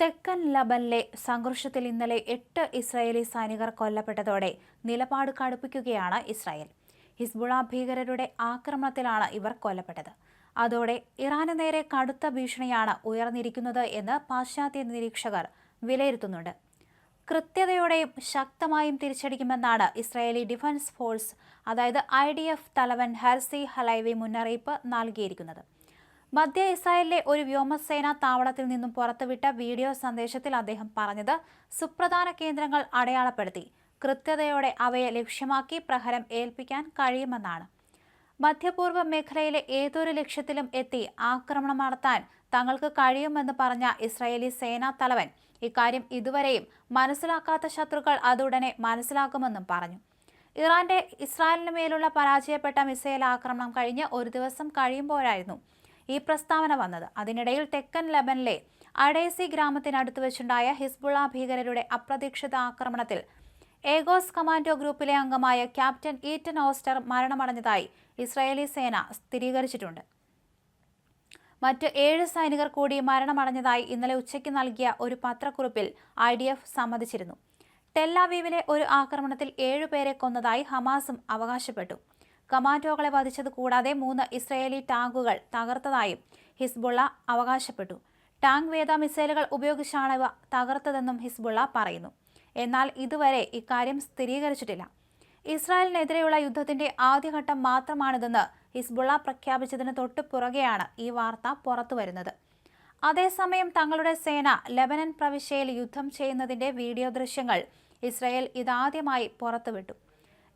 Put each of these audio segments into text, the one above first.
തെക്കൻ ലബനിലെ സംഘർഷത്തിൽ ഇന്നലെ എട്ട് ഇസ്രായേലി സൈനികർ കൊല്ലപ്പെട്ടതോടെ നിലപാട് കടുപ്പിക്കുകയാണ് ഇസ്രായേൽ. ഹിസ്ബുള ഭീകരരുടെ ആക്രമണത്തിലാണ് ഇവർ കൊല്ലപ്പെട്ടത്. അതോടെ ഇറാന് നേരെ കടുത്ത ഭീഷണിയാണ് ഉയർന്നിരിക്കുന്നത് എന്ന് പാശ്ചാത്യ നിരീക്ഷകർ വിലയിരുത്തുന്നുണ്ട്. കൃത്യതയോടെയും ശക്തമായും തിരിച്ചടിക്കുമെന്നാണ് ഇസ്രായേലി ഡിഫൻസ് ഫോഴ്സ് അതായത് ഐ തലവൻ ഹർസി ഹലൈവി മുന്നറിയിപ്പ് നൽകിയിരിക്കുന്നത്. മധ്യ ഇസ്രായേലിലെ ഒരു വ്യോമസേന താവളത്തിൽ നിന്നും പുറത്തുവിട്ട വീഡിയോ സന്ദേശത്തിൽ അദ്ദേഹം പറഞ്ഞത് സുപ്രധാന കേന്ദ്രങ്ങൾ അടയാളപ്പെടുത്തി കൃത്യതയോടെ അവയെ ലക്ഷ്യമാക്കി പ്രഹരം ഏൽപ്പിക്കാൻ കഴിയുമെന്നാണ്. മധ്യപൂർവ മേഖലയിലെ ഏതൊരു ലക്ഷ്യത്തിലും എത്തി ആക്രമണം നടത്താൻ തങ്ങൾക്ക് കഴിയുമെന്ന് പറഞ്ഞ ഇസ്രായേലി സേനാ തലവൻ ഇക്കാര്യം ഇതുവരെയും മനസ്സിലാക്കാത്ത ശത്രുക്കൾ അതുടനെ മനസ്സിലാക്കുമെന്നും പറഞ്ഞു. ഇറാന്റെ ഇസ്രായേലിന് മേലുള്ള പരാജയപ്പെട്ട മിസൈൽ ആക്രമണം കഴിഞ്ഞ് ഒരു ദിവസം കഴിയുമ്പോഴായിരുന്നു ഈ പ്രസ്താവന വന്നത്. അതിനിടയിൽ തെക്കൻ ലബനിലെ അഡേസി ഗ്രാമത്തിനടുത്ത് വെച്ചുണ്ടായ ഹിസ്ബുള ഭീകരരുടെ അപ്രതീക്ഷിത ആക്രമണത്തിൽ ഏഗോസ് കമാൻഡോ ഗ്രൂപ്പിലെ അംഗമായ ക്യാപ്റ്റൻ ഈറ്റൻ ഓസ്റ്റർ മരണമടഞ്ഞതായി ഇസ്രായേലി സേന സ്ഥിരീകരിച്ചിട്ടുണ്ട്. മറ്റ് ഏഴ് സൈനികർ കൂടി മരണമടഞ്ഞതായി ഇന്നലെ ഉച്ചയ്ക്ക് നൽകിയ ഒരു പത്രക്കുറിപ്പിൽ ഐ ഡി എഫ് സമ്മതിച്ചിരുന്നു. ടെല്ലാവീവിലെ ഒരു ആക്രമണത്തിൽ ഏഴുപേരെ കൊന്നതായി ഹമാസും അവകാശപ്പെട്ടു. കമാൻഡോകളെ വധിച്ചത് കൂടാതെ മൂന്ന് ഇസ്രയേലി ടാങ്കുകൾ തകർത്തതായും ഹിസ്ബുള്ള അവകാശപ്പെട്ടു. ടാങ്ക് വേദ മിസൈലുകൾ ഉപയോഗിച്ചാണ് ഇവ തകർത്തതെന്നും ഹിസ്ബുള്ള പറയുന്നു. എന്നാൽ ഇതുവരെ ഇക്കാര്യം സ്ഥിരീകരിച്ചിട്ടില്ല. ഇസ്രായേലിനെതിരെയുള്ള യുദ്ധത്തിന്റെ ആദ്യഘട്ടം മാത്രമാണിതെന്ന് ഹിസ്ബുള്ള പ്രഖ്യാപിച്ചതിന് തൊട്ടു പുറകെയാണ് ഈ വാർത്ത പുറത്തുവരുന്നത് അതേസമയം തങ്ങളുടെ സേന ലെബനൻ പ്രവിശ്യയിൽ യുദ്ധം ചെയ്യുന്നതിന്റെ വീഡിയോ ദൃശ്യങ്ങൾ ഇസ്രായേൽ ഇതാദ്യമായി പുറത്തുവിട്ടു.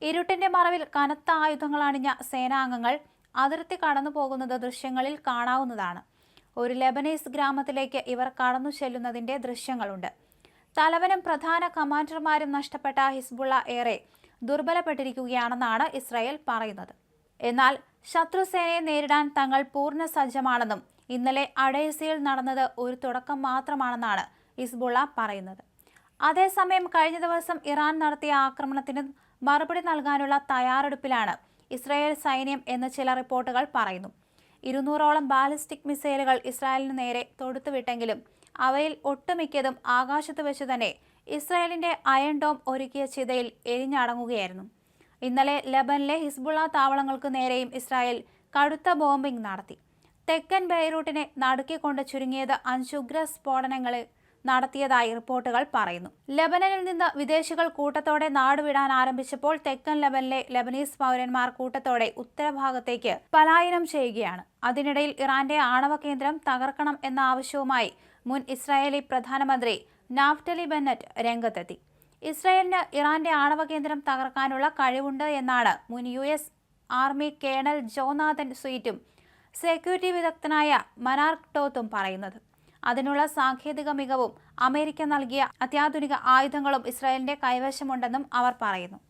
ഇരുട്ടിന്റെ മറവിൽ കനത്ത ആയുധങ്ങൾ അണിഞ്ഞ സേനാംഗങ്ങൾ അതിർത്തി കടന്നു പോകുന്നത് ദൃശ്യങ്ങളിൽ കാണാവുന്നതാണ്. ഒരു ലെബനീസ് ഗ്രാമത്തിലേക്ക് ഇവർ കടന്നു ചെല്ലുന്നതിന്റെ ദൃശ്യങ്ങളുണ്ട്. തലവനും പ്രധാന കമാൻഡർമാരും നഷ്ടപ്പെട്ട ഹിസ്ബുള്ള ഏറെ ദുർബലപ്പെട്ടിരിക്കുകയാണെന്നാണ് ഇസ്രായേൽ പറയുന്നത്. എന്നാൽ ശത്രുസേനയെ നേരിടാൻ തങ്ങൾ പൂർണ സജ്ജമാണെന്നും ഇന്നലെ അഡേസിയിൽ നടന്നത് ഒരു തുടക്കം മാത്രമാണെന്നാണ് ഹിസ്ബുള്ള പറയുന്നത്. അതേസമയം കഴിഞ്ഞ ദിവസം ഇറാൻ നടത്തിയ ആക്രമണത്തിന് മറുപടി നൽകാനുള്ള തയ്യാറെടുപ്പിലാണ് ഇസ്രായേൽ സൈന്യം എന്ന് ചില റിപ്പോർട്ടുകൾ പറയുന്നു. ഇരുന്നൂറോളം ബാലിസ്റ്റിക് മിസൈലുകൾ ഇസ്രായേലിന് നേരെ തൊടുത്തുവിട്ടെങ്കിലും അവയിൽ ഒട്ടുമിക്കതും ആകാശത്ത് വെച്ച് തന്നെ ഇസ്രായേലിന്റെ അയൺ ഡോം ഒരുക്കിയ ചിതയിൽ എരിഞ്ഞടങ്ങുകയായിരുന്നു. ഇന്നലെ ലബനിലെ ഹിസ്ബുള്ള താവളങ്ങൾക്ക് നേരെയും ഇസ്രായേൽ കടുത്ത ബോംബിംഗ് നടത്തി. തെക്കൻ ബെയ്റൂട്ടിനെ നടുക്കിക്കൊണ്ട് ചുരുങ്ങിയത് അഞ്ചുഗ്ര സ്ഫോടനങ്ങളെ നടത്തിയതായി റിപ്പോർട്ടുകൾ പറയുന്നു. ലബനനിൽ നിന്ന് വിദേശികൾ കൂട്ടത്തോടെ നാടുവിടാൻ ആരംഭിച്ചപ്പോൾ തെക്കൻ ലബനിലെ ലബനീസ് പൗരന്മാർ കൂട്ടത്തോടെ ഉത്തരഭാഗത്തേക്ക് പലായനം ചെയ്യുകയാണ്. അതിനിടയിൽ ഇറാന്റെ ആണവ കേന്ദ്രം തകർക്കണം എന്ന ആവശ്യവുമായി മുൻ ഇസ്രായേലി പ്രധാനമന്ത്രി നാഫ്റ്റലി ബെന്നറ്റ് രംഗത്തെത്തി. ഇസ്രായേലിന് ഇറാന്റെ ആണവ കേന്ദ്രം തകർക്കാനുള്ള കഴിവുണ്ട് എന്നാണ് മുൻ U S army colonel Jonathan സ്വീറ്റും security വിദഗ്ധനായ മനാർക്ക് ടോത്തും പറയുന്നത്. അതിനുള്ള സാങ്കേതിക മികവും അമേരിക്ക നൽകിയ അത്യാധുനിക ആയുധങ്ങളും ഇസ്രായേലിന്റെ കൈവശമുണ്ടെന്നും അവർ പറയുന്നു.